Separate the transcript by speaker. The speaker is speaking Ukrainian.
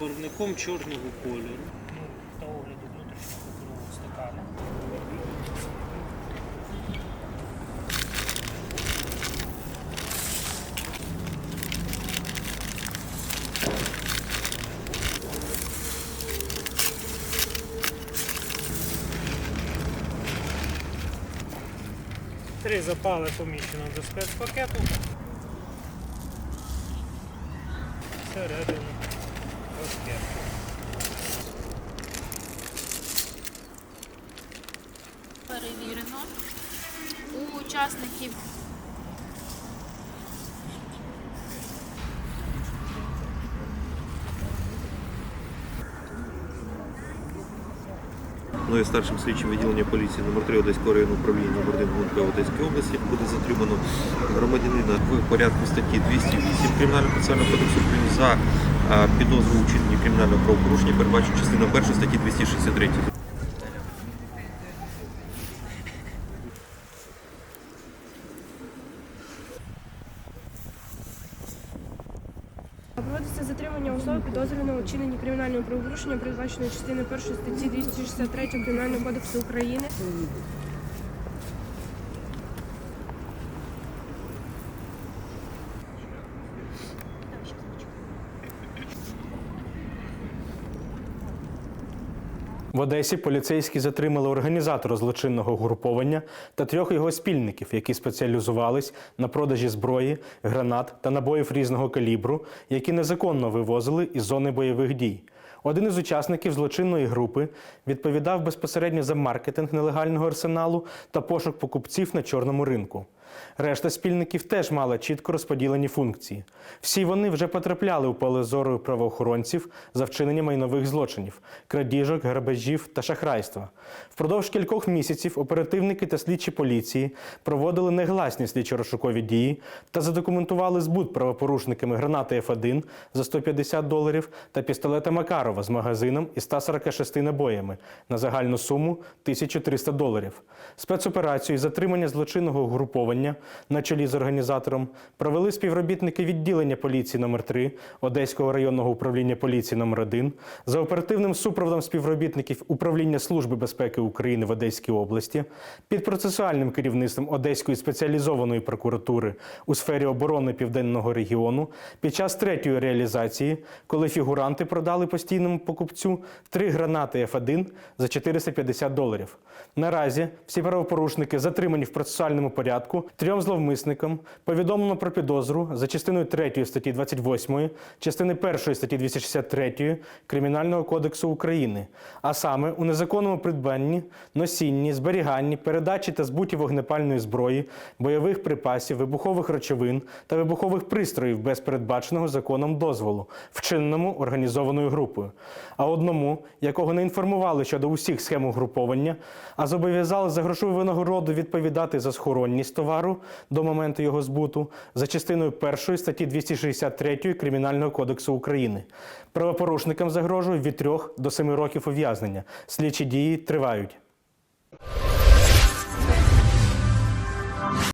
Speaker 1: барвником чорного кольору.
Speaker 2: ну, та огляду внутрішнього паперового стакана. Три запали поміщено до спецпакету. Всередину.
Speaker 3: Перевірено у учасників.
Speaker 4: Мною старшим слідчим відділення поліції номер 3 Одеського районного управління 1 ГУНП Одеської області буде затримано громадянина в порядку статті 208 Кримінального процесуального кодексу України за підозру у кримінального правопорушення, передбачено частина 1 статті 263.
Speaker 5: Проводиться затримання особи підозрюваного у кримінального правопорушення, передбаченої частиною 1 статті 263 Кримінального кодексу України.
Speaker 6: В Одесі поліцейські затримали організатора злочинного угруповання та трьох його спільників, які спеціалізувались на продажі зброї, гранат та набоїв різного калібру, які незаконно вивозили із зони бойових дій. Один із учасників злочинної групи відповідав безпосередньо за маркетинг нелегального арсеналу та пошук покупців на чорному ринку. Решта спільників теж мала чітко розподілені функції. Всі вони вже потрапляли у поле зору правоохоронців за вчинення майнових злочинів, крадіжок, грабежів та шахрайства. Впродовж кількох місяців оперативники та слідчі поліції проводили негласні слідчо-розшукові дії та задокументували збут правопорушниками гранати F1 за 150 доларів та пістолета Макарова з магазином із 146 набоями на загальну суму 1300 доларів. Спецоперацію із затримання злочинного угруповання на чолі з організатором провели співробітники відділення поліції номер 3 Одеського районного управління поліції номер 1 за оперативним супроводом співробітників управління Служби безпеки України в Одеській області під процесуальним керівництвом Одеської спеціалізованої прокуратури у сфері оборони Південного регіону під час третьої реалізації, коли фігуранти продали постійному покупцю три гранати F1 за 450 доларів. Наразі всі правопорушники затримані в процесуальному порядку. Трьом зловмисникам повідомлено про підозру за частиною 3 статті 28, частини 1 статті 263 Кримінального кодексу України, а саме у незаконному придбанні, носінні, зберіганні, передачі та збуті вогнепальної зброї, бойових припасів, вибухових речовин та вибухових пристроїв без передбаченого законом дозволу, вчиненому організованою групою. А одному, якого не інформували щодо усіх схем угруповання, а зобов'язали за грошову винагороду відповідати за схоронність товару до моменту його збуту за частиною 1 статті 263 Кримінального кодексу України. Правопорушникам загрожує від 3 до 7 років ув'язнення. Слідчі дії тривають.